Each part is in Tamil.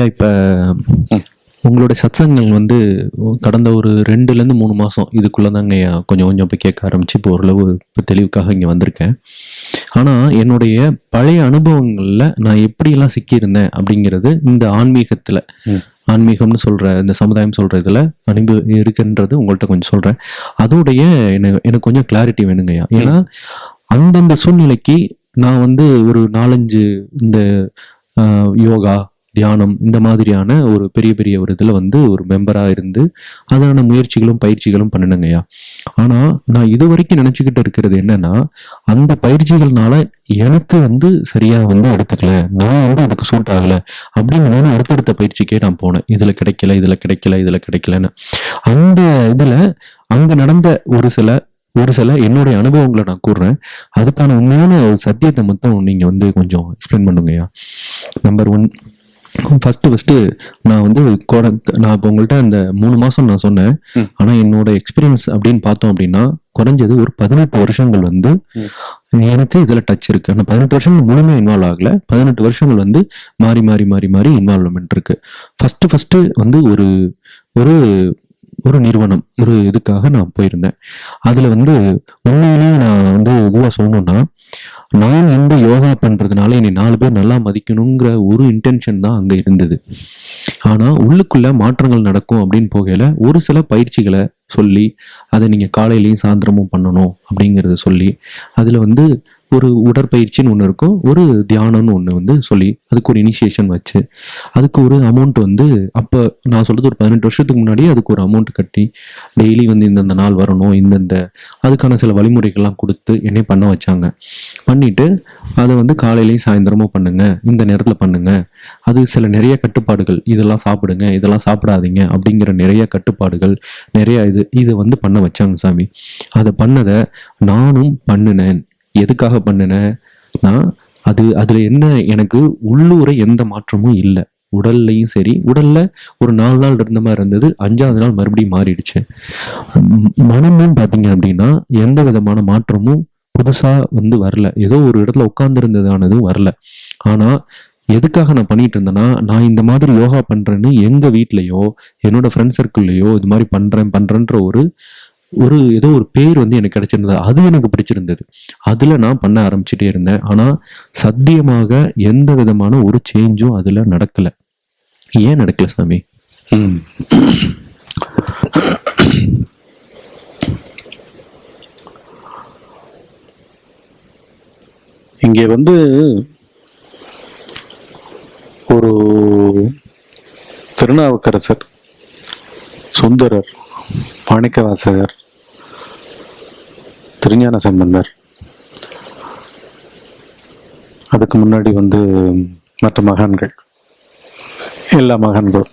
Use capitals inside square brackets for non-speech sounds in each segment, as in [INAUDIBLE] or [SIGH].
ஐயா இப்போ உங்களுடைய சத்சங்கங்கள் வந்து கடந்த ஒரு ரெண்டுலேருந்து மூணு மாதம் இதுக்குள்ளே தாங்க ஐயா கொஞ்சம் கொஞ்சம் இப்போ கேட்க ஆரம்பிச்சு இப்போ ஓரளவு இப்போ தெளிவுக்காக இங்கே வந்திருக்கேன். ஆனால் என்னுடைய பழைய அனுபவங்களில் நான் எப்படியெல்லாம் சிக்கியிருந்தேன் அப்படிங்கிறது இந்த ஆன்மீகத்தில். ஆன்மீகம்னு சொல்கிற இந்த சமுதாயம் சொல்கிற இதில் அனுபவ இருக்குன்றது உங்கள்கிட்ட கொஞ்சம் சொல்கிறேன் அதோடைய எனக்கு எனக்கு கொஞ்சம் கிளாரிட்டி வேணுங்க ஐயா. ஏன்னா அந்தந்த சூழ்நிலைக்கு நான் வந்து ஒரு நாலஞ்சு இந்த யோகா தியானம் இந்த மாதிரியான ஒரு பெரிய பெரிய ஒரு இதில் வந்து ஒரு மெம்பராக இருந்து அதான முயற்சிகளும் பயிற்சிகளும் பண்ணினங்கய்யா ஆனால் நான் இது வரைக்கும் நினச்சிக்கிட்டு இருக்கிறது என்னன்னா அந்த பயிற்சிகள்னால எனக்கு வந்து சரியாக வந்து எடுத்துக்கல. நான் வந்து அதுக்கு சூட் ஆகலை. அப்படின்னு நான் அடுத்தடுத்த பயிற்சிக்கே நான் போனேன். இதில் கிடைக்கல இதில் கிடைக்கல இதில் கிடைக்கலன்னு. அந்த இதில் அங்கே நடந்த ஒரு சில ஒரு சில என்னுடைய அனுபவங்களை நான் கூறுறேன். அதுக்கான உண்மையான ஒரு சத்தியத்தை மட்டும் நீங்கள் வந்து கொஞ்சம் எக்ஸ்பிளைன் பண்ணுங்கய்யா நம்பர் ஒன் ஃபர்ஸ்ட் ஃபர்ஸ்ட் நான் வந்து கோட நான் இப்போ உங்கள்கிட்ட அந்த மூணு மாசம் நான் சொன்னேன். ம். ஆனா என்னோட எக்ஸ்பீரியன்ஸ் அப்படின்னு பார்த்தோம் அப்படின்னா குறைஞ்சது ஒரு பதினெட்டு வருஷங்கள் வந்து எனக்கு இதுல டச் இருக்கு. ஆனா பதினெட்டு வருஷங்கள் முழுமையாக இன்வால்வ் ஆகல. பதினெட்டு வருஷங்கள் வந்து மாறி மாறி மாறி மாறி இன்வால்வ்மெண்ட் இருக்கு. ஃபர்ஸ்ட் ஃபர்ஸ்ட் வந்து ஒரு ஒரு ஒரு நிறுவனம் ஒரு இதுக்காக நான் போயிருந்தேன். அதுல வந்து உண்மையிலேயே நான் வந்து இதுவாக சொல்லணும்னா நான் இந்த யோகா பண்றதுனால என்னை நாலு பேர் நல்லா மதிக்கணுங்கிற ஒரு இன்டென்ஷன் தான் அங்க இருந்தது. ஆனா உள்ளுக்குள்ள மாற்றங்கள் நடக்கும் அப்படின்னு போகையில ஒரு சில பயிற்சிகளை சொல்லி அதை நீங்க காலையிலையும் சாயந்தரமும் பண்ணணும் அப்படிங்கிறத சொல்லி அதுல வந்து ஒரு உடற்பயிற்சின்னு ஒன்று இருக்கும். ஒரு தியானம்னு ஒன்று வந்து சொல்லி அதுக்கு ஒரு இனிஷியேஷன் வச்சு அதுக்கு ஒரு அமௌண்ட் வந்து அப்போ நான் சொல்கிறது ஒரு பதினெட்டு வருஷத்துக்கு முன்னாடியே அதுக்கு ஒரு அமௌண்ட் கட்டி டெய்லி வந்து இந்தந்த நாள் வரணும் இந்தந்த அதுக்கான சில வழிமுறைகள்லாம் கொடுத்து என்னை பண்ண வச்சாங்க. பண்ணிவிட்டு அதை வந்து காலையிலையும் சாயந்தரமும் பண்ணுங்கள் இந்த நேரத்தில் பண்ணுங்கள் அது சில நிறைய கட்டுப்பாடுகள் இதெல்லாம் சாப்பிடுங்க இதெல்லாம் சாப்பிடாதீங்க அப்படிங்கிற நிறைய கட்டுப்பாடுகள் நிறைய இது இதை வந்து பண்ண வச்சாங்க சாமி. அதை பண்ணதை நானும் பண்ணினேன். எதுக்காக பண்ணினேன் நான் அது அதில் என்ன எனக்கு உள்ளூர எந்த மாற்றமும் இல்லை. உடல்லையும் சரி உடல்ல ஒரு நாலு நாள் இருந்த மாதிரி இருந்தது அஞ்சாவது நாள் மறுபடியும் மாறிடுச்சு. மனமும் பார்த்தீங்க அப்படின்னா எந்த விதமான மாற்றமும் புதுசா வந்து வரல. ஏதோ ஒரு இடத்துல உட்காந்துருந்ததானதும் வரல. ஆனா எதுக்காக நான் பண்ணிட்டு இருந்தேன்னா நான் இந்த மாதிரி யோகா பண்றேன்னு எங்க வீட்லயோ என்னோட ஃப்ரெண்ட் சர்க்கிள்லையோ இது மாதிரி பண்றேன் பண்றேன்ற ஒரு ஒரு ஏதோ ஒரு பேர் வந்து எனக்கு கிடைச்சிருந்தது. அது எனக்கு பிடிச்சிருந்தது. அதில் நான் பண்ண ஆரம்பிச்சுட்டே இருந்தேன். ஆனால் சத்தியமாக எந்த விதமான ஒரு சேஞ்சும் அதில் நடக்கல. ஏன் நடக்கல சாமி? இங்கே வந்து ஒரு திருநாவுக்கரசர் சுந்தரர் மாணிக்கவாசகர் திருஞான சம்பந்தர். அதுக்கு முன்னாடி வந்து மற்ற மகான்கள் எல்லா மகான்களும்.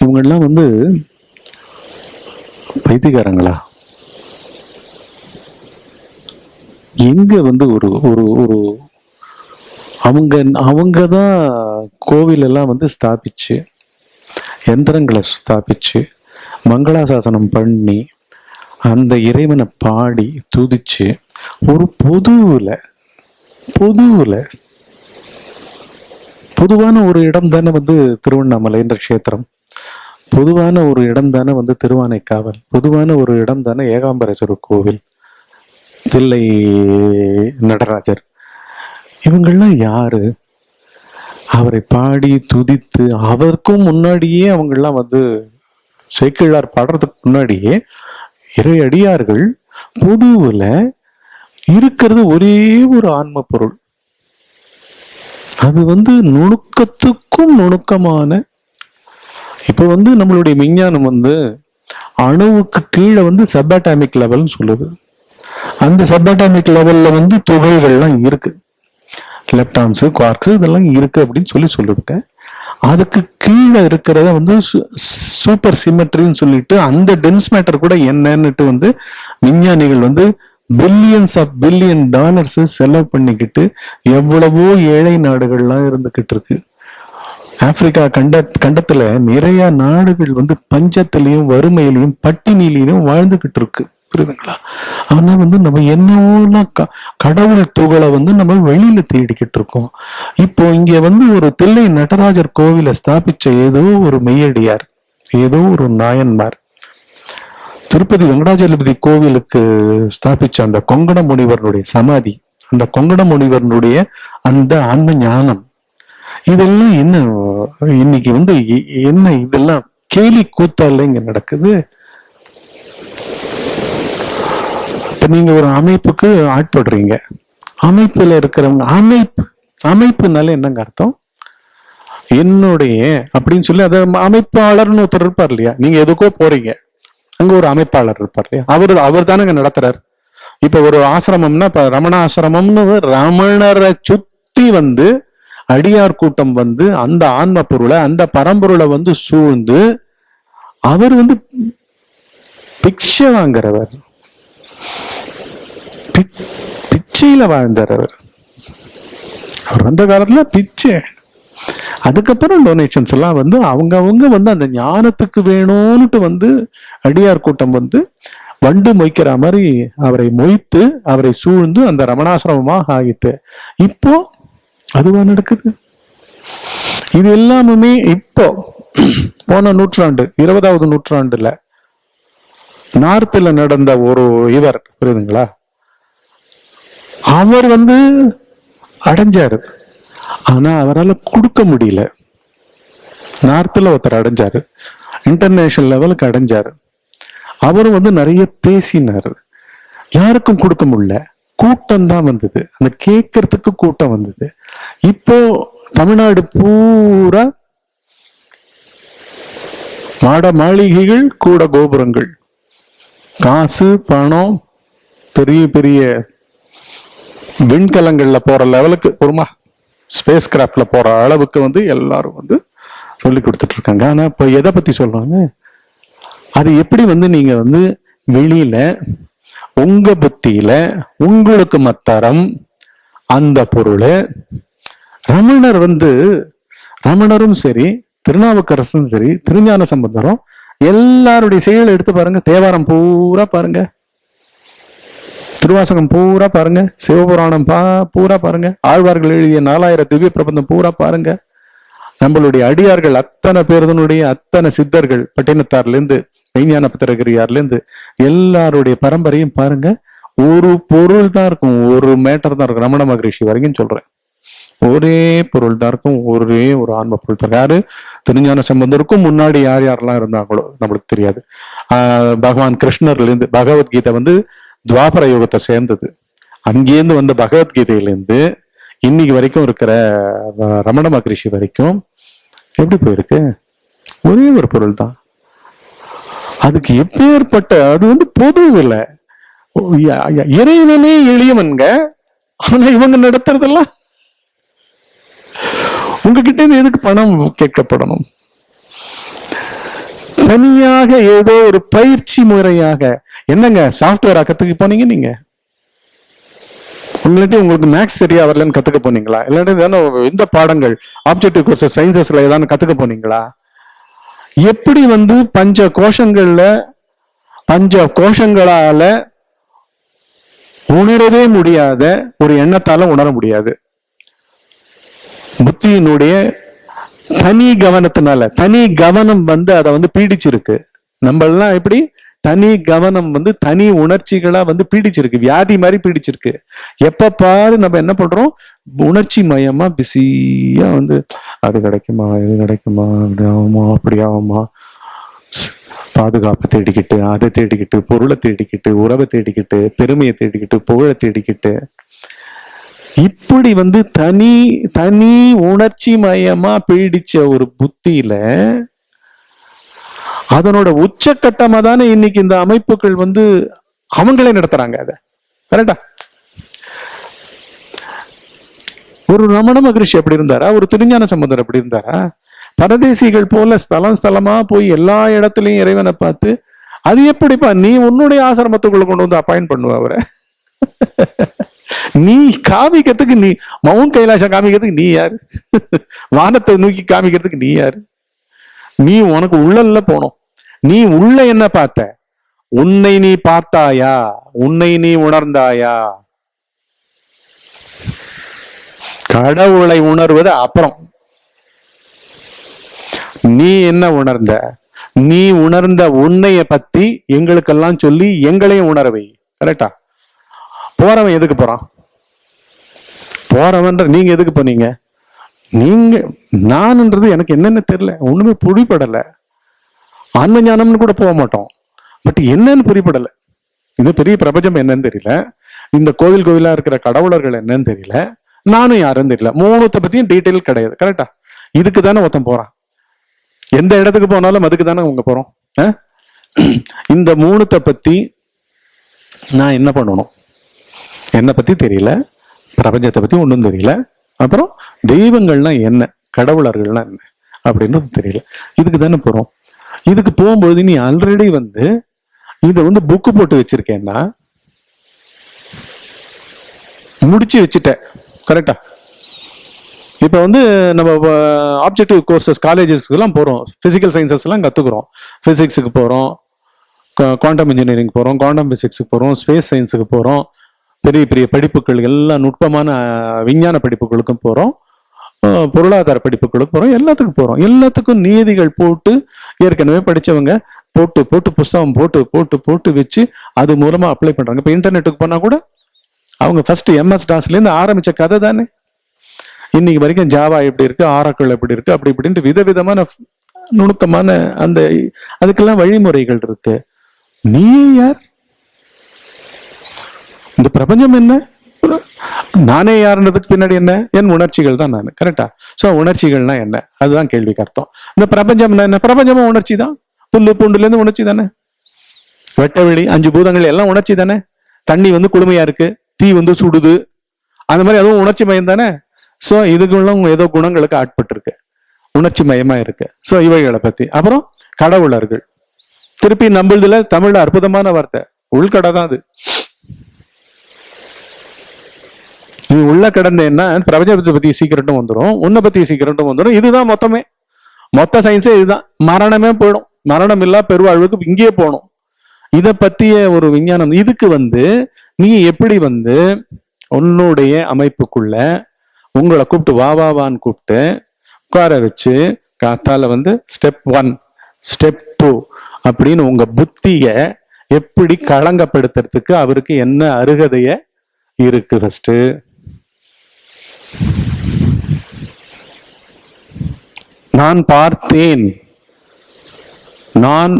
இவங்கெல்லாம் வந்து பைத்தியக்காரங்களா? எங்க வந்து ஒரு ஒரு ஒரு அவங்க அவங்க தான் கோவில் எல்லாம் வந்து ஸ்தாபிச்சு யந்திரங்களை ஸ்தாபிச்சு மங்களாசாசனம் பண்ணி அந்த இறைவனை பாடி துதிச்சு ஒரு பொதுவில் பொதுவில் பொதுவான ஒரு இடம் தானே வந்து திருவண்ணாமலைன்ற க்ஷேத்திரம். பொதுவான ஒரு இடம் தானே வந்து திருவானைக்காவல். பொதுவான ஒரு இடம் தானே ஏகாம்பரேஸ்வரர் கோவில். தில்லை நடராஜர். இவங்கள்லாம் யாரு? அவரை பாடி துதித்து அவருக்கும் முன்னாடியே அவங்கெல்லாம் வந்து சேக்கிழார் பாடுறதுக்கு முன்னாடியே இறை அடியார்கள் இருக்கிறது ஒரே ஒரு ஆன்ம பொருள் அது வந்து நுணுக்கத்துக்கும் நுணுக்கமான இப்ப வந்து நம்மளுடைய விஞ்ஞானம் வந்து அணுவுக்கு கீழே வந்து சப்பாட்டாமிக் லெவல்னு சொல்லுது. அந்த சப்பாட்டாமிக் லெவல்ல வந்து துகள்கள்லாம் இருக்கு. லெப்டான்ஸு குவார்க்ஸு இதெல்லாம் இருக்கு அப்படின்னு சொல்லி சொல்லுதுங்க. அதுக்கு கீழே இருக்கிறத வந்து சூப்பர் சிமெட்ரின்னு சொல்லிட்டு அந்த டென்ஸ் மேட்டர் கூட என்னன்னுட்டு வந்து விஞ்ஞானிகள் வந்து பில்லியன்ஸ் ஆஃப் பில்லியன் டாலர்ஸ் செலவு பண்ணிக்கிட்டு எவ்வளவோ ஏழை நாடுகள்லாம் இருந்துகிட்டு இருக்கு. ஆப்பிரிக்கா கண்ட கண்டத்துல நிறைய நாடுகள் வந்து பஞ்சத்திலையும் வறுமையிலையும் பட்டினிலையும் வாழ்ந்துகிட்டு இருக்கு. புரியுதுங்களா? ஆனா வந்து நம்ம என்னவோலாம் க- கடவுள் துகளை வந்து நம்ம வெளியில தேடிக்கிட்டு இருக்கோம். இப்போ இங்க வந்து ஒரு தில்லை நடராஜர் கோவிலை ஸ்தாபிச்ச ஏதோ ஒரு மெய்யடியார் ஏதோ ஒரு நாயன்மார். திருப்பதி வெங்கடாஜலபதி கோவிலுக்கு ஸ்தாபிச்ச அந்த கொங்கண முனிவருடைய சமாதி அந்த கொங்கண முனிவருடைய அந்த ஆன்ம ஞானம். இதெல்லாம் என்ன இன்னைக்கு வந்து என்ன இதெல்லாம் கேலி கூத்தால இங்க நடக்குது இப்ப நீங்க ஒரு அமைப்புக்கு ஆட்படுறீங்க. அமைப்புல இருக்கிறவங்க அமைப்பு அமைப்புனால என்னங்க அர்த்தம்? என்னுடைய அப்படின்னு சொல்லி அதை அமைப்பாளர்னு ஒருத்தர் இருப்பார் இல்லையா? நீங்க எதுக்கோ போறீங்க. அங்க ஒரு அமைப்பாளர் இருப்பார் இல்லையா? அவர் அவர் தானங்க நடத்துறார். இப்ப ஒரு ஆசிரமம்னா இப்ப ரமண ஆசிரமம்னு ரமணரை சுத்தி வந்து அடியார் கூட்டம் வந்து அந்த ஆன்ம பொருளை அந்த பரம்பொருளை வந்து சூழ்ந்து அவர் வந்து பிக்ஷை வாங்குறவர். பிச்சையில வாழ்ந்தார் அவர். அவர் வந்த காலத்துல பிச்சை. அதுக்கப்புறம் டொனேஷன்ஸ் எல்லாம் வந்து அவங்க அவங்க வந்து அந்த ஞானத்துக்கு வேணும்னுட்டு வந்து அடியார் கூட்டம் வந்து வண்டு மொய்க்கிற மாதிரி அவரை மொய்த்து அவரை சூழ்ந்து அந்த ரமணாசிரமமாக ஆகித்து. இப்போ அதுவா நடக்குது? இது எல்லாமுமே இப்போ. போன நூற்றாண்டு இருபதாவது நூற்றாண்டுல நார்த்தில் நடந்த ஒரு இவர் புரியுதுங்களா? அவர் வந்து அடைஞ்சாரு. ஆனா அவரால் கொடுக்க முடியல. நார்த்தில் ஒருத்தர் அடைஞ்சாரு. இன்டர்நேஷனல் லெவலுக்கு அடைஞ்சாரு. அவரும் வந்து நிறைய பேசினார். யாருக்கும் கொடுக்க முடியல. கூட்டம் தான் வந்தது. அந்த கேட்கறதுக்கு கூட்டம் வந்தது. இப்போ தமிழ்நாடு பூரா மாட மாளிகைகள் கூட கோபுரங்கள். காசு பணம் பெரிய பெரிய விண்கலங்களில் போகிற லெவலுக்கு ஒருமா ஸ்பேஸ் கிராஃப்டில் போகிற அளவுக்கு வந்து எல்லாரும் வந்து சொல்லி கொடுத்துட்ருக்காங்க ஆனால் இப்போ எதை பற்றி சொல்கிறாங்க அது எப்படி வந்து நீங்கள் வந்து வெளியில் உங்கள் புத்தியில் உங்களுக்கு மத்தரம் அந்த பொருள் ரமணர் வந்து ரமணரும் சரி திருநாவுக்கரசும் சரி திருஞான சம்பந்தரும் எல்லாருடைய செயலை எடுத்து பாருங்க. தேவாரம் பூரா பாருங்க. திருவாசகம் பூரா பாருங்க. சிவபுராணம் பா பூரா பாருங்க. ஆழ்வார்கள் எழுதிய நாலாயிரம் திவ்ய பிரபந்தம் பூரா பாருங்க. நம்மளுடைய அடியார்கள் அத்தனை பேருதனுடைய அத்தனை சித்தர்கள் பட்டினத்தார்ல இருந்து மெய்ஞான பத்திரகிரியார்லேருந்து எல்லாருடைய பரம்பரையும் பாருங்க. ஒரு பொருள் தான் இருக்கும். ஒரு மேட்டர் தான் இருக்கும். ரமண மகரிஷி வரைக்கும் சொல்றேன். ஒரே பொருள் தான் இருக்கும். ஒரே ஒரு ஆன்ம பொருள் தான் யாரு? திருஞான சம்பந்தருக்கும் முன்னாடி யார் யாரெல்லாம் இருந்தாங்களோ நம்மளுக்கு தெரியாது. ஆஹ் பகவான் கிருஷ்ணர்ல இருந்து பகவத்கீதை வந்து துவாபர யுகத்தை சேர்ந்தது. அங்கேருந்து வந்த பகவத்கீதையிலேருந்து இன்னைக்கு வரைக்கும் இருக்கிற ரமண மகரிஷி வரைக்கும் எப்படி போயிருக்கு? ஒரே ஒரு பொருள் தான். அதுக்கு எப்பேற்பட்ட அது வந்து பொது இல்லை. இறைவனே எளியவன்க ஆனா இவங்க நடத்துறதெல்லாம். உங்ககிட்ட இருந்து எதுக்கு பணம் கேட்கப்படணும்? தனியாக ஏதோ ஒரு பயிற்சி முறையாக என்னங்க சாஃப்ட்வேர் கத்துக்க போனீங்க நீங்க? இல்லாட்டி உங்களுக்கு மேக்ஸ் சரியா வரலன்னு கத்துக்க போனீங்களா? இல்லாட்டி இந்த பாடங்கள் ஆப்ஜெக்டிவ் கோர்ஸ் சயின்சஸ்ல ஏதாவது கத்துக்க போனீங்களா? எப்படி வந்து பஞ்ச கோஷங்கள்ல பஞ்ச கோஷங்களால உணரவே முடியாத ஒரு எண்ணத்தால உணர முடியாது. புத்தியினுடைய தனி கவனத்தினால தனி கவனம் வந்து அதை வந்து பீடிச்சிருக்கு. நம்மளெல்லாம் எப்படி தனி கவனம் வந்து தனி உணர்ச்சிகளா வந்து பீடிச்சிருக்கு. வியாதி மாதிரி பீடிச்சிருக்கு. எப்ப பாரு நம்ம என்ன பண்றோம்? உணர்ச்சி மயமா பிஸியா வந்து அது கிடைக்குமா? இது கிடைக்குமா? அப்படி ஆகுமா? அப்படி ஆகுமா? பாதுகாப்பை தேடிக்கிட்டு அதை தேடிக்கிட்டு பொருளை தேடிக்கிட்டு உறவை தேடிக்கிட்டு பெருமையை தேடிக்கிட்டு புகழை தேடிக்கிட்டு. இப்படி வந்து தனி தனி உணர்ச்சி மயமா பீடிச்ச ஒரு புத்தியில அதனோட உச்சக்கட்டமா தானே இன்னைக்கு இந்த அமைப்புகள் வந்து அவங்களே நடத்துறாங்க அதை. கரெக்டா? ஒரு ரமண மகரிஷி அப்படி இருந்தாரா? ஒரு திருஞான சம்பந்தர் அப்படி இருந்தாரா? பரதேசிகள் போல ஸ்தலம் ஸ்தலமா போய் எல்லா இடத்துலையும் இறைவனை பார்த்து அது எப்படிப்பா? நீ உன்னுடைய ஆசிரமத்துக்குள்ள கொண்டு வந்து அப்பாயின் பண்ணுவ அவரை? நீ காமிக்கிறதுக்கு நீ மவுண்ட் கைலாசம் காமிக்கிறதுக்கு நீ யாரு? வானத்தை நோக்கி காமிக்கிறதுக்கு நீ யாரு? நீ உனக்கு உள்ளல்ல போனோம். நீ உள்ள என்ன பார்த்த? உன்னை நீ பார்த்தாயா? உன்னை நீ உணர்ந்தாயா? கடவுளை உணர்வது அப்புறம். நீ என்ன உணர்ந்த? நீ உணர்ந்த உன்னைய பத்தி எங்களுக்கெல்லாம் சொல்லி எங்களையும் உணரவை கரெக்டா போறவன் எதுக்கு போறான்? போறவன்ற நீங்க எதுக்கு போனீங்க? நீங்க நான்ன்றது எனக்கு என்னென்ன தெரியல. ஒண்ணுமே புரிப்படல ஆன்ம ஞானம்னு கூட போக மாட்டோம். பட் என்னன்னு புரிப்படல இந்த பெரிய பிரபஞ்சம் என்னன்னு தெரியல. இந்த கோவில் கோவிலா இருக்கிற கடவுளர்கள் என்னன்னு தெரியல. நானும் யாருன்னு தெரியல. மூணுத்தை பத்தியும் டீட்டெயில் கிடையாது. கரெக்டா இதுக்கு தானே ஒருத்தன் போறான். எந்த இடத்துக்கு போனாலும் அதுக்கு தானே அவங்க போறோம். ஆ? இந்த மூணுத்தை பத்தி நான் என்ன பண்ணணும்? என்னை பத்தி தெரியல. பிரபஞ்சத்தை பத்தி ஒன்றும் தெரியல. அப்புறம் தெய்வங்கள்னா என்ன? கடவுளர்கள்னா என்ன? அப்படின்றது தெரியல. இதுக்கு தானே போறோம். இதுக்கு போகும்போது நீ ஆல்ரெடி வந்து இதை வந்து புக்கு போட்டு வச்சிருக்கேன்னா முடிச்சு வச்சுட்ட. கரெக்டா இப்போ வந்து நம்ம ஆப்ஜெக்டிவ் கோர்சஸ் காலேஜஸ்க்குலாம் போகிறோம் ஃபிசிக்கல் சயின்சஸ்லாம் கற்றுக்குறோம் ஃபிசிக்ஸுக்கு போகிறோம் குவாண்டம் இன்ஜினியரிங் போகிறோம் குவாண்டம் ஃபிசிக்ஸுக்கு போகிறோம் ஸ்பேஸ் சயின்ஸுக்கு போகிறோம் பெரிய பெரிய படிப்புகள் எல்லா நுட்பமான விஞ்ஞான படிப்புகளுக்கும் போகிறோம் பொருளாதார படிப்புகளுக்கு போகிறோம் எல்லாத்துக்கும் போகிறோம் எல்லாத்துக்கும் நீதிகள் போட்டு ஏற்கனவே படித்தவங்க போட்டு போட்டு புஸ்தகம் போட்டு போட்டு போட்டு வச்சு அது மூலமாக அப்ளை பண்ணுறாங்க இப்போ இன்டர்நெட்டுக்கு போனால் கூட அவங்க ஃபஸ்ட்டு எம்எஸ் டாஸ்லேருந்து ஆரம்பித்த கதை தானே. இன்னைக்கு வரைக்கும் ஜாவா எப்படி இருக்கு ஆராக்கள் எப்படி இருக்கு அப்படி இப்படின்ட்டு விதவிதமான நுணுக்கமான அந்த அதுக்கெல்லாம் வழிமுறைகள் இருக்கு. நீ யார்? இந்த பிரபஞ்சம் என்ன? நானே யாருன்றதுக்கு பின்னாடி என்ன? என் உணர்ச்சிகள் தான் நான். கரெக்டா ஸோ உணர்ச்சிகள்னா என்ன? அதுதான் கேள்விக்கு அர்த்தம். இந்த பிரபஞ்சம் என்ன? பிரபஞ்சமும் உணர்ச்சி தான். புல்லு பூண்டுலேருந்து உணர்ச்சி தானே? வெட்டவெளி அஞ்சு பூதங்கள் எல்லாம் உணர்ச்சி தானே? தண்ணி வந்து குளுமையா இருக்கு தீ வந்து சுடுது. அந்த மாதிரி அதுவும் உணர்ச்சி மயம் தானே? ஸோ இதுக்குள்ள ஏதோ குணங்களுக்கு ஆட்பட்டிருக்கு. உணர்ச்சி மயமா இருக்கு. ஸோ இவைகளை பத்தி. அப்புறம் கடவுளர்கள். திருப்பி நம்மளதுல தமிழ்ல அற்புதமான வார்த்தை. உள்கடை தான் அது. நீ உள்ள என்ன? பிரபஞ்சத்தை பத்தி சீக்கிரட்டும் வந்துடும் உன்னை பத்தி சீக்கிரட்டும் வந்துடும் இதுதான் மொத்தமே. மொத்த சயின்ஸே இதுதான். மரணமே போயிடும். மரணம் இல்லா பெருவாழ்வுக்கு இங்கேயே போகணும். இதை பத்திய ஒரு விஞ்ஞானம். இதுக்கு வந்து நீ எப்படி வந்து உன்னுடைய அமைப்புக்குள்ள உங்களை கூப்பிட்டு வா வா வான்னு கூப்பிட்டு உட்கார வச்சு காத்தால வந்து ஸ்டெப் ஒன் ஸ்டெப் டூ அப்படின்னு உங்க புத்திய எப்படி களங்கப்படுத்துறதுக்கு அவருக்கு என்ன அருகதைய இருக்கு ஃபர்ஸ்ட் நான் பார்த்தேன். நான்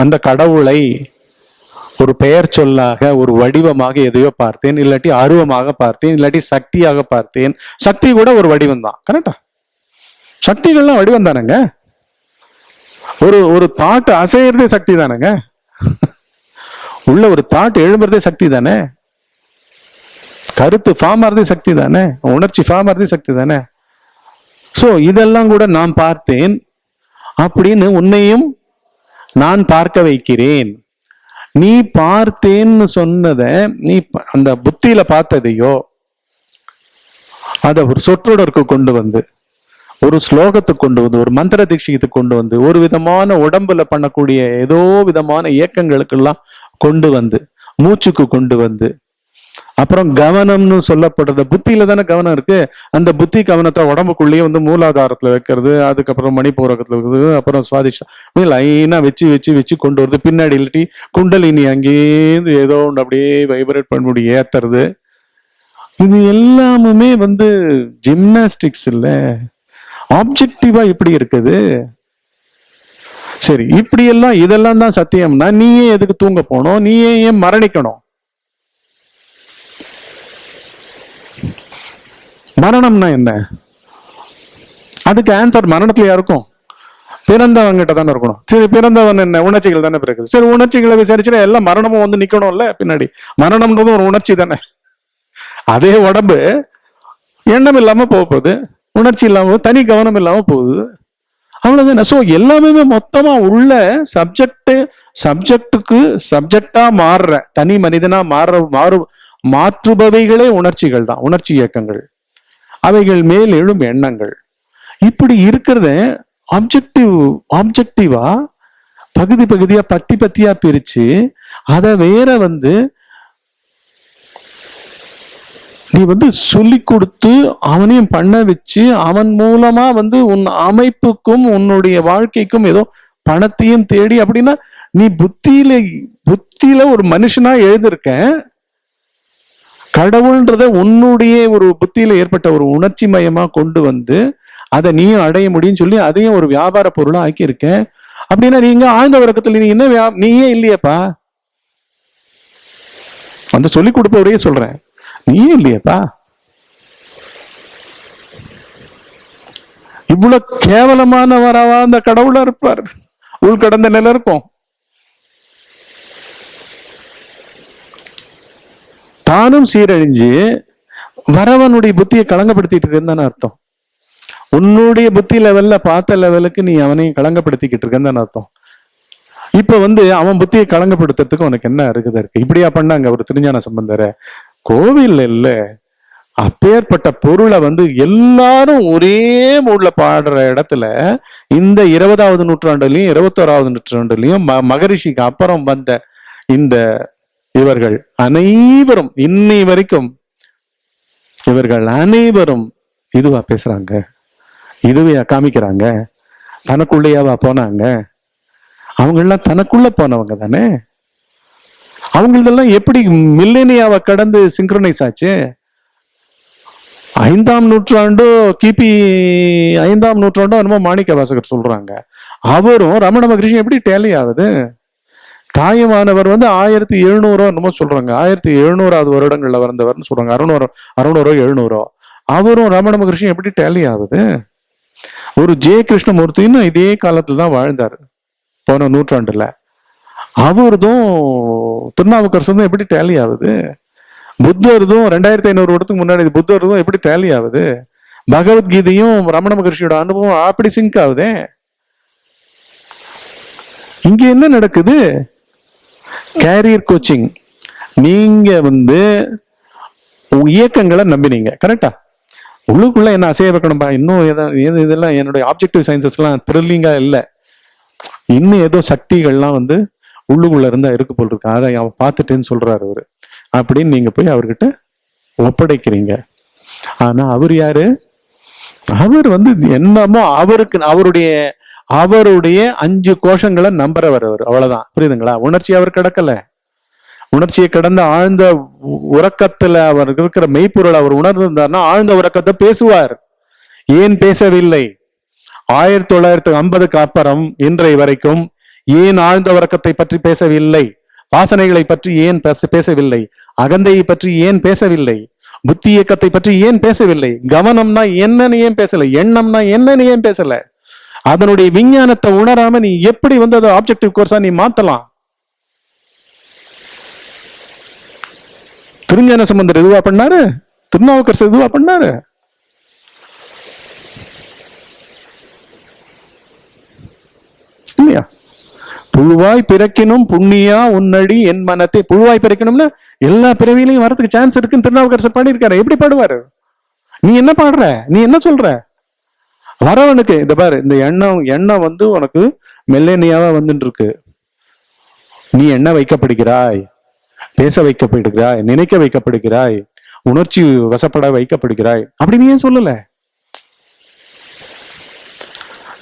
அந்த கடவுளை ஒரு பெயர் சொல்லாக ஒரு வடிவமாக எதையோ பார்த்தேன். இல்லாட்டி அருவமாக பார்த்தேன் இல்லாட்டி சக்தியாக பார்த்தேன். சக்தி கூட ஒரு வடிவம் தான் கரெக்டா சக்திகள்லாம் வடிவம் தானேங்க ஒரு ஒரு தாட் அசையிறதே சக்தி தானேங்க உள்ள ஒரு தாட் எழும்புறதே சக்தி தானே கருத்து ஃபார்ம் ஆறதே சக்தி தானே உணர்ச்சி ஃபார்ம் ஆறதே சக்தி தானே சோ இதெல்லாம் கூட நான் பார்த்தேன். அப்படின்னு உன்னையும் நான் பார்க்க வைக்கிறேன். நீ பார்த்தேன்னு சொன்னத நீ ப- அந்த புத்தியில பார்த்ததையோ அத ஒரு சொற்றொடருக்கு கொண்டு வந்து ஒரு ஸ்லோகத்துக்கு கொண்டு வந்து ஒரு மந்திர தீட்சியத்துக்கு கொண்டு வந்து ஒரு விதமான உடம்புல பண்ணக்கூடிய ஏதோ விதமான இயக்கங்களுக்கெல்லாம் கொண்டு வந்து மூச்சுக்கு கொண்டு வந்து அப்புறம் கவனம்னு சொல்லப்படுறது புத்தியில தானே கவனம் இருக்கு? அந்த புத்தி கவனத்தை உடம்புக்குள்ளேயே வந்து மூலாதாரத்துல வைக்கிறது அதுக்கப்புறம் மணிப்பூரகத்துல வைக்கிறது அப்புறம் சுவாதிஷ்டம் லைனா வச்சு வச்சு வச்சு கொண்டு வருது. பின்னாடி இல்லாட்டி குண்டலினி அங்கேருந்து ஏதோ ஒன்று அப்படியே வைப்ரேட் பண்ண முடியும் ஏத்துறது. இது எல்லாமுமே வந்து ஜிம்னாஸ்டிக்ஸ் இல்ல. ஆப்ஜெக்டிவா இப்படி இருக்குது. சரி இப்படி எல்லாம் இதெல்லாம் தான் சத்தியம்னா நீயே எதுக்கு தூங்க போனோம் நீயே ஏன் மரணிக்கணும்? மரணம்னா என்ன? அதுக்கு ஆன்சர் மரணத்துல இருக்கும் பிறந்தவங்கிட்ட தானே இருக்கணும். சரி பிறந்தவன் என்ன? உணர்ச்சிகள் தானே பிறகுது சரி உணர்ச்சிகளை விசாரிச்சுன்னா எல்லாம் மரணமும் வந்து நிக்கணும்ல பின்னாடி. மரணம்ன்றதும் ஒரு உணர்ச்சி தானே. அதே உடம்பு எண்ணம் இல்லாம போக போகுது உணர்ச்சி இல்லாம தனி கவனம் இல்லாம போகுது. அவ்வளவுதானே. ஸோ எல்லாமே மொத்தமா உள்ள சப்ஜெக்ட் சப்ஜெக்டுக்கு சப்ஜெக்டா மாறுற தனி மனிதனா மாற மாறு மாற்றுபவைகளே உணர்ச்சிகள் தான் உணர்ச்சி இயக்கங்கள். அவைகள் மேல் எழும் எண்ணங்கள். இப்படி இருக்கிறத ஆப்ஜெக்டிவ் ஆப்ஜெக்டிவா பகுதி பகுதியா பத்தி பத்தியா பிரிச்சு அதை வேற வந்து நீ வந்து சொல்லி கொடுத்து அவனையும் பண்ண வச்சு அவன் மூலமா வந்து உன் அமைப்புக்கும் உன்னுடைய வாழ்க்கைக்கும் ஏதோ பணத்தையும் தேடி அப்படின்னா நீ புத்தியில புத்தியில ஒரு மனுஷனா எழுதிருக்க கடவுள்ன்றத உன்னுடைய ஒரு புத்தியில ஏற்பட்ட ஒரு உணர்ச்சி மயமா கொண்டு வந்து அதை நீயும் அடைய முடியும்னு சொல்லி அதையும் ஒரு வியாபார பொருளா ஆக்கியிருக்க. அப்படின்னா நீங்க ஆழ்ந்த உறக்கத்துல நீ என்ன வியா- நீயே இல்லையேப்பா. அந்த சொல்லி கொடுப்பவரையே சொல்றேன். நீயே இல்லையப்பா. இவ்வளவு கேவலமானவராவா அந்த கடவுளா இருப்பார். உள்கடந்த நிலை இருக்கும். தானும் சீரழிஞ்சு வரவனுடைய புத்தியை களங்கப்படுத்திட்டு தானே அர்த்தம். உன்னுடைய புத்தி லெவல்ல பார்த்த லெவலுக்கு நீ அவனையும் களங்கப்படுத்திக்கிட்டு இருக்கன்னு அர்த்தம். இப்ப வந்து அவன் புத்தியை களங்கப்படுத்துறதுக்கு உனக்கு என்ன இருக்குது இருக்கு? இப்படியா பண்ணாங்க ஒரு திருஞான சம்பந்தர. கோவில் இல்ல. அப்பேற்பட்ட பொருளை வந்து எல்லாரும் ஒரே மூட்ல பாடுற இடத்துல இந்த இருபதாவது நூற்றாண்டுலயும் இருபத்தோராவது நூற்றாண்டுலயும் ம- மகரிஷிக்கு அப்புறம் வந்த இந்த இவர்கள் அனைவரும் இன்னை வரைக்கும் இவர்கள் அனைவரும் இதுவா பேசுறாங்க? இதுவையா காமிக்கிறாங்க? தனக்குள்ளேயாவா போனாங்க? அவங்கெல்லாம் தனக்குள்ள போனவங்க தானே? அவங்களதெல்லாம் எப்படி மில்லேனியாவை கடந்து சிங்க்ரனைஸ் ஆச்சு? ஐந்தாம் நூற்றாண்டோ கிபி ஐந்தாம் நூற்றாண்டோ என்னமோ மாணிக்க வாசகர் சொல்றாங்க. அவரும் ரமண மகரிஷி எப்படி டேலி ஆகுது? தாயுமானவர் வந்து ஆயிரத்தி எழுநூறோ என்னமோ சொல்றாங்க. ஆயிரத்தி எழுநூறாவது வருடங்கள்ல வந்தவர்னு சொல்றாங்க. அறுநூறு அறுநூறோ எழுநூறோ. அவரும் ரமண மகர்ஷியும் எப்படி டேலி ஆகுது? ஒரு ஜே கிருஷ்ணமூர்த்தின்னு இதே காலத்துல தான் வாழ்ந்தார். போன நூற்றாண்டுல. அவர்தும் திருநாவுக்கரசும் எப்படி டேலி ஆகுது? புத்தர்தும் ரெண்டாயிரத்தி ஐநூறு வருடத்துக்கு முன்னாடி புத்தர்தும் எப்படி டேலி ஆகுது? பகவத்கீதையும் ரமண மகர்ஷியோட அனுபவம் அப்படி சிங்க் ஆகுதே. இங்க என்ன நடக்குது? கேரியர் கோச்சிங் நீங்க வந்து உங்க இயக்கங்களை நம்பினீங்க. கரெக்டா உள்ளுக்குள்ள என்ன அசைய வைக்கணும்பா? இன்னும் எதாவது எது இதெல்லாம் என்னுடைய ஆப்ஜெக்டிவ் சயின்சஸ்லாம் த்ரில்லிங்கா இல்லை. இன்னும் ஏதோ சக்திகள்லாம் வந்து உள்ளுக்குள்ள இருந்தா இருக்கு போல் இருக்கு. அதை அவன் பார்த்துட்டேன்னு சொல்றாரு அவரு. அப்படின்னு நீங்க போய் அவர்கிட்ட ஒப்படைக்கிறீங்க. ஆனா அவர் யாரு? அவர் வந்து என்னமோ அவருக்கு அவருடைய அவருடைய அஞ்சு கோஷங்களை நம்புறவர் அவர். அவ்வளவுதான். புரியுதுங்களா? உணர்ச்சி அவர் கிடக்கல. உணர்ச்சியை கடந்த ஆழ்ந்த உறக்கத்துல அவர் இருக்கிற மெய்ப்பொருள் அவர் உணர்ந்திருந்தார்னா ஆழ்ந்த உறக்கத்தை பேசுவார். ஏன் பேசவில்லை? ஆயிரத்தி தொள்ளாயிரத்தி ஐம்பதுக்கு அப்புறம் இன்றை வரைக்கும் ஏன் ஆழ்ந்த உறக்கத்தை பற்றி பேசவில்லை? வாசனைகளை பற்றி ஏன் பேச பேசவில்லை? அகந்தையை பற்றி ஏன் பேசவில்லை? புத்தி இயக்கத்தை பற்றி ஏன் பேசவில்லை? கவனம்னா என்னன்னு ஏன் பேசல? எண்ணம்னா என்னன்னு ஏன் பேசல? அதனுடைய விஞ்ஞானத்தை உணராம நீ எப்படி வந்து அதை ஆப்ஜெக்டிவ் கோர்ஸா நீ மாத்தலாம்? திருஞான சம்பந்தர் எதுவா பண்ணாரு? திருநாவுக்கரசர் எதுவா பண்ணாரு? இல்லையா? புழுவாய் பிறக்கினும் புண்ணியா உன்னடி என் மனத்தை புழுவாய் பிறக்கணும்னா எல்லா பிறவிலையும் வரதுக்கு சான்ஸ் இருக்குன்னு திருநாவுக்கரசர் பாடியிருக்காரு. எப்படி பாடுவாரு? நீ என்ன பாடுற? நீ என்ன சொல்ற? வரவனுக்கு இந்த பாரு இந்த எண்ணம் எண்ணம் வந்து உனக்கு மெல்லேனியாவா வந்துட்டு இருக்கு நீ என்ன வைக்கப்படுகிறாய்? பேச வைக்கப்படுகிறாய் நினைக்க வைக்கப்படுகிறாய் உணர்ச்சி வசப்பட வைக்கப்படுகிறாய். அப்படி நீ ஏன் சொல்லல?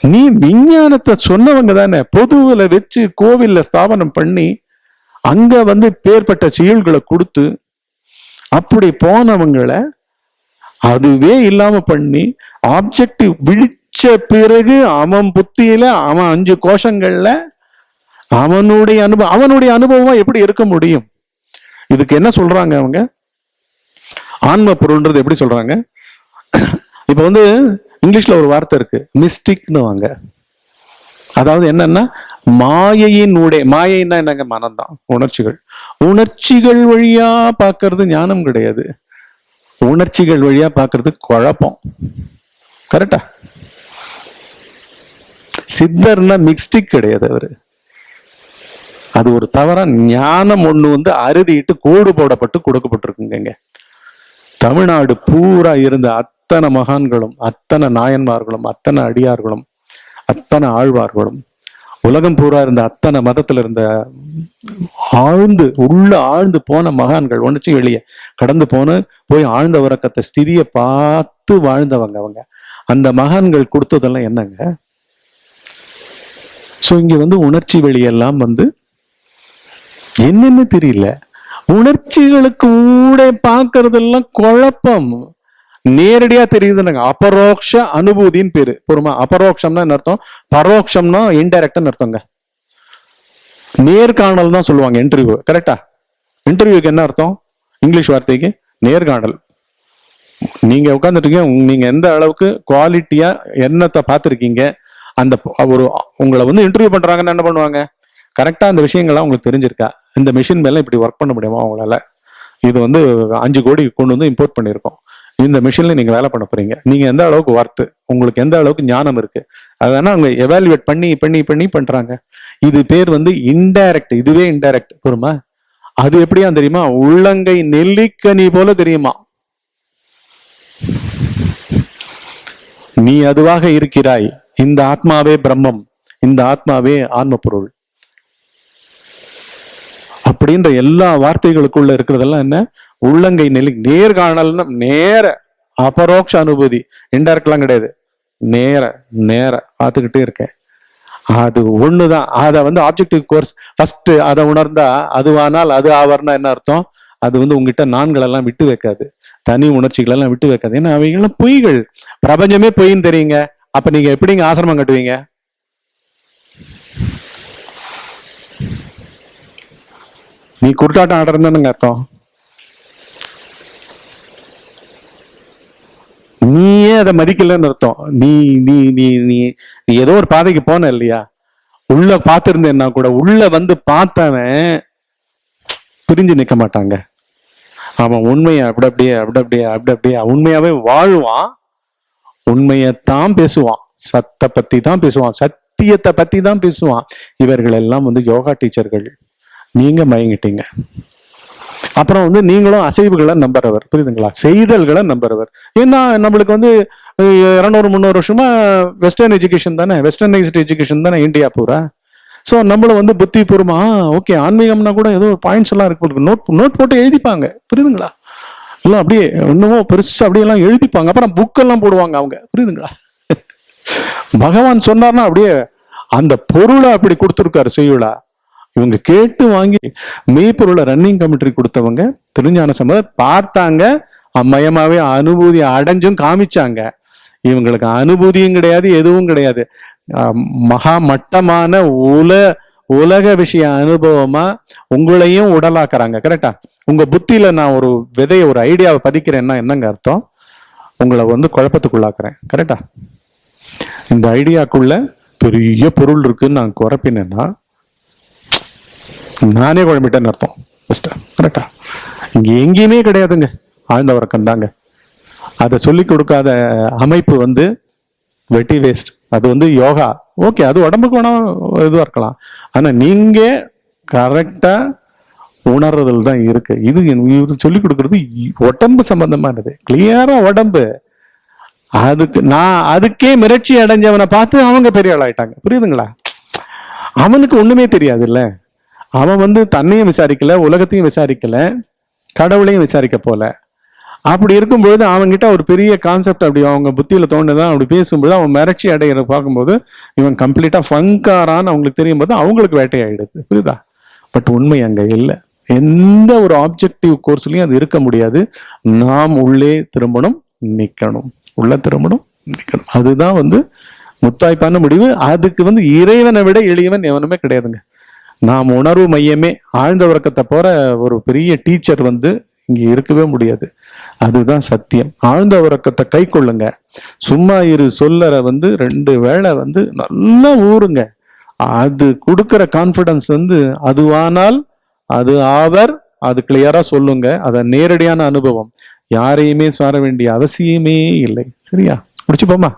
நீ விஞ்ஞானத்தை சொன்னவங்க தானே பொதுவில் வச்சு கோவில்ல ஸ்தாபனம் பண்ணி அங்க வந்து பேர்பட்ட செயல்களை கொடுத்து அப்படி போனவங்களை அதுவே இல்லாம பண்ணி ஆப்ஜெக்டிவ் விழிச்ச பிறகு அவன் புத்தியில அவன் அஞ்சு கோஷங்கள்ல அவனுடைய அனுபவம் அவனுடைய அனுபவமா எப்படி இருக்க முடியும்? இதுக்கு என்ன சொல்றாங்க அவங்க? ஆன்ம பொருள்ன்றது எப்படி சொல்றாங்க? இப்ப வந்து இங்கிலீஷ்ல ஒரு வார்த்தை இருக்கு மிஸ்டிக்னு வாங்க. அதாவது என்னன்னா மாயையின் ஊடே மாயைன்னா என்னங்க மனம்தான் உணர்ச்சிகள். உணர்ச்சிகள் வழியா பார்க்கறது ஞானம் கிடையாது. உணர்ச்சிகள் வழியா பார்க்கறது குழப்பம். கரெக்டா சித்தர்னா மிக்ஸ்டிக் கிடையாது அவரு. அது ஒரு தவறா ஞானம் ஒண்ணு வந்து அறுதிட்டு கோடு போடப்பட்டு கொடுக்கப்பட்டிருக்குங்க தமிழ்நாடு பூரா இருந்த அத்தனை மகான்களும் அத்தனை நாயன்மார்களும் அத்தனை அடியார்களும் அத்தனை ஆழ்வார்களும் உலகம் பூரா இருந்த அத்தனை மதத்துல இருந்த ஆழ்ந்து உள்ள ஆழ்ந்து போன மகான்கள் ஒன்றுச்சு வெளியே. கடந்து போன போய் ஆழ்ந்த உறக்கத்தை ஸ்திதியை பார்த்து வாழ்ந்தவங்க அவங்க. அந்த மகான்கள் கொடுத்ததெல்லாம் என்னங்க? சோ இங்க வந்து உணர்ச்சி வெளியெல்லாம் வந்து என்னன்னு தெரியல. உணர்ச்சிகளுக்கு கூட பார்க்கறதெல்லாம் குழப்பம். நேரடியா தெரியுதுங்க அபரோக்ஷ அனுபூதின்னு பேரு. பொறுமா. அபரோக்ஷம்னா என்ன அர்த்தம்? பரோக்ஷம்னா இன்டைரக்ட்னு அர்த்தங்க. நேர்காணல் தான் சொல்லுவாங்க இன்டர்வியூ கரெக்டா இன்டர்வியூக்கு என்ன அர்த்தம்? இங்கிலீஷ் வார்த்தைக்கு நேர்காணல். நீங்க உட்காந்துட்டீங்க நீங்க எந்த அளவுக்கு குவாலிட்டியா என்னத்தை பார்த்துருக்கீங்க? அந்த ஒரு உங்களை வந்து இன்டர்வியூ பண்றாங்கன்னு என்ன பண்ணுவாங்க? கரெக்டா அந்த விஷயங்கள்லாம் உங்களுக்கு தெரிஞ்சிருக்கா? இந்த மிஷின் மேல இப்படி ஒர்க் பண்ண முடியுமா அவங்களால இது வந்து அஞ்சு கோடி கொண்டு வந்து இம்போர்ட் பண்ணியிருக்கோம். இந்த மிஷின்ல நீங்க வேலை பண்ண போறீங்க. நீங்க எந்த அளவுக்கு ஒர்த்து உங்களுக்கு எந்த அளவுக்கு ஞானம் இருக்கு? அதனால அவங்க எவாலுவேட் பண்ணி பண்ணி பண்ணி பண்றாங்க. இது பேர் வந்து இன்டைரக்ட் இதுவே இன்டைரக்ட் பொறுமா அது எப்படியா தெரியுமா? உள்ளங்கை நெல்லிக்கனி போல தெரியுமா? நீ அதுவாக இருக்கிறாய். இந்த ஆத்மாவே பிரம்மம். இந்த ஆத்மாவே ஆன்ம பொருள் அப்படின்ற எல்லா வார்த்தைகளுக்குள்ள இருக்கிறதெல்லாம் என்ன? உள்ளங்கை நெல் நேர்காணல்னா நேர அபரோக்ஷ அனுபூதி. இன்டெரக்ட்லாம் கிடையாது. நேர நேர பார்த்துக்கிட்டே இருக்கேன். அது ஒண்ணுதான். அதை வந்து ஆப்ஜெக்டிவ் கோர்ஸ் ஃபர்ஸ்ட் அதை உணர்ந்தா அதுவானால் அது ஆவர்னா என்ன அர்த்தம்? அது வந்து உங்ககிட்ட நான்களெல்லாம் விட்டு வைக்காது. தனி உணர்ச்சிகள் எல்லாம் விட்டு வைக்காது. ஏன்னா அவைகள்லாம் பொய்கள். பிரபஞ்சமே பொய்ன்னு தெரியுங்க. அப்ப நீங்க எப்படிங்க ஆசிரமம் கட்டுவீங்க? நீ குருட்டாட்டம் ஆடுறதுன்னு அர்த்தம். நீயே அதை மதிக்கலன்னு அர்த்தம். நீ நீ நீ நீ நீ ஏதோ ஒரு பாதைக்கு போன இல்லையா? உள்ள பார்த்துருந்தேன்னா கூட உள்ள வந்து பார்த்தவன் பிரிஞ்சு நிற்க மாட்டாங்க. அவன் உண்மையை அப்படி அப்படியே அப்படி அப்படியே அப்படி அப்படியே உண்மையாவே வாழ்வான். உண்மையத்தான் பேசுவான். சத்தை பத்தி தான் பேசுவான். சத்தியத்தை பத்தி தான் பேசுவான். இவர்கள் எல்லாம் வந்து யோகா டீச்சர்கள். நீங்க மயங்கிட்டீங்க. அப்புறம் வந்து நீங்களும் அசைவுகளை நம்புறவர் புரியுதுங்களா? செய்தல்களை நம்புறவர். ஏன்னா நம்மளுக்கு வந்து இரநூறு முந்நூறு வருஷமா வெஸ்டர்ன் எஜுகேஷன் தானே? வெஸ்டர்னைஸ்டு எஜுகேஷன் தானே இந்தியா பூரா? ஸோ நம்மளும் வந்து புத்தி பூர்வமா ஓகே ஆன்மீகம்னா கூட ஏதோ பாயிண்ட்ஸ் எல்லாம் இருக்கு நோட் நோட் போட்டு எழுதிப்பாங்க புரியுதுங்களா? எல்லாம் அப்படியே இன்னமும் பெருசு அப்படியெல்லாம் எழுதிப்பாங்க. அப்புறம் புக்கெல்லாம் போடுவாங்க அவங்க புரியுதுங்களா? [LAUGHS] பகவான் சொன்னார்னா அப்படியே அந்த பொருளை அப்படி கொடுத்துருக்காரு செய்யுளா? இவங்க கேட்டு வாங்கி மெய்ப்பொருளை ரன்னிங் கமிட்டி கொடுத்தவங்க திருஞான சம்பந்தர் பார்த்தாங்க அம்மயமாவே அனுபூதி அடைஞ்சும் காமிச்சாங்க. இவங்களுக்கு அனுபூதியும் கிடையாது எதுவும் கிடையாது. மகா மட்டமான உல உலக விஷய அனுபவமா உங்களையும் உடலாக்குறாங்க கரெக்டா உங்க புத்தியில நான் ஒரு விதைய ஒரு ஐடியாவை பதிக்கிறேன்னா என்னங்க அர்த்தம்? உங்களை வந்து குழப்பத்துக்குள்ளாக்குறேன் கரெக்டா இந்த ஐடியாக்குள்ள பெரிய பொருள் இருக்குன்னு நான் குறைப்பினேன்னா நானே குழம்பிட்டேன்னு அர்த்தம். ஃபஸ்ட்டு கரெக்டா இங்கே எங்கேயுமே கிடையாதுங்க. ஆழ்ந்த உறக்கம் தாங்க அதை சொல்லி கொடுக்காத அமைப்பு வந்து வெட்டி வேஸ்ட் அது வந்து யோகா. ஓகே அது உடம்புக்கு வேணா இதுவாக இருக்கலாம். ஆனால் நீங்கள் கரெக்டாக உணர்றதுல தான் இருக்கு. இது இவர் சொல்லி கொடுக்கறது உடம்பு சம்பந்தமானது. கிளியரா உடம்பு. அதுக்கு நான் அதுக்கே மிரட்சி அடைஞ்சவனை பார்த்து அவங்க பெரிய ஆள் ஆயிட்டாங்க புரியுதுங்களா? அவனுக்கு ஒண்ணுமே தெரியாது இல்லை அவன் வந்து தன்னையும் விசாரிக்கல உலகத்தையும் விசாரிக்கல கடவுளையும் விசாரிக்க போல. அப்படி இருக்கும்பொழுது அவன்கிட்ட ஒரு பெரிய கான்செப்ட் அப்படி அவங்க புத்தியில தோணுதான் அப்படி பேசும்போது அவன் மிரட்சி அடையிற பார்க்கும்போது இவன் கம்ப்ளீட்டா ஃபங்காரான்னு அவங்களுக்கு தெரியும் போது அவங்களுக்கு வேட்டையாயிடுது. புரியுதா? பட் உண்மை அங்க இல்லை. எந்த ஒரு ஆப்ஜெக்டிவ் கோர்ஸ்லயும் அது இருக்க முடியாது. நாம் உள்ளே திரும்பணும் நிக்கணும். உள்ள திரும்பணும் நிக்கணும். அதுதான் வந்து முத்தாய்ப்பான முடிவு. அதுக்கு வந்து இறைவனை விட எளியவன் எவனுமே கிடையாதுங்க. நாம் உணர்வு மையமே ஆழ்ந்த உறக்கத்தை போற ஒரு பெரிய டீச்சர் வந்து இங்க இருக்கவே முடியாது. அதுதான் சத்தியம். ஆழ்ந்த உறக்கத்தை கை கொள்ளுங்க. சும்மா இரு சொல்லற வந்து ரெண்டு வேளை வந்து நல்லா ஊறுங்க. அது கொடுக்குற கான்ஃபிடன்ஸ் வந்து அதுவானால் அது ஆவர் அது கிளியரா சொல்லுங்க. அதை நேரடியான அனுபவம். யாரையுமே சார வேண்டிய அவசியமே இல்லை. சரியா? முடிச்சுப்போமா?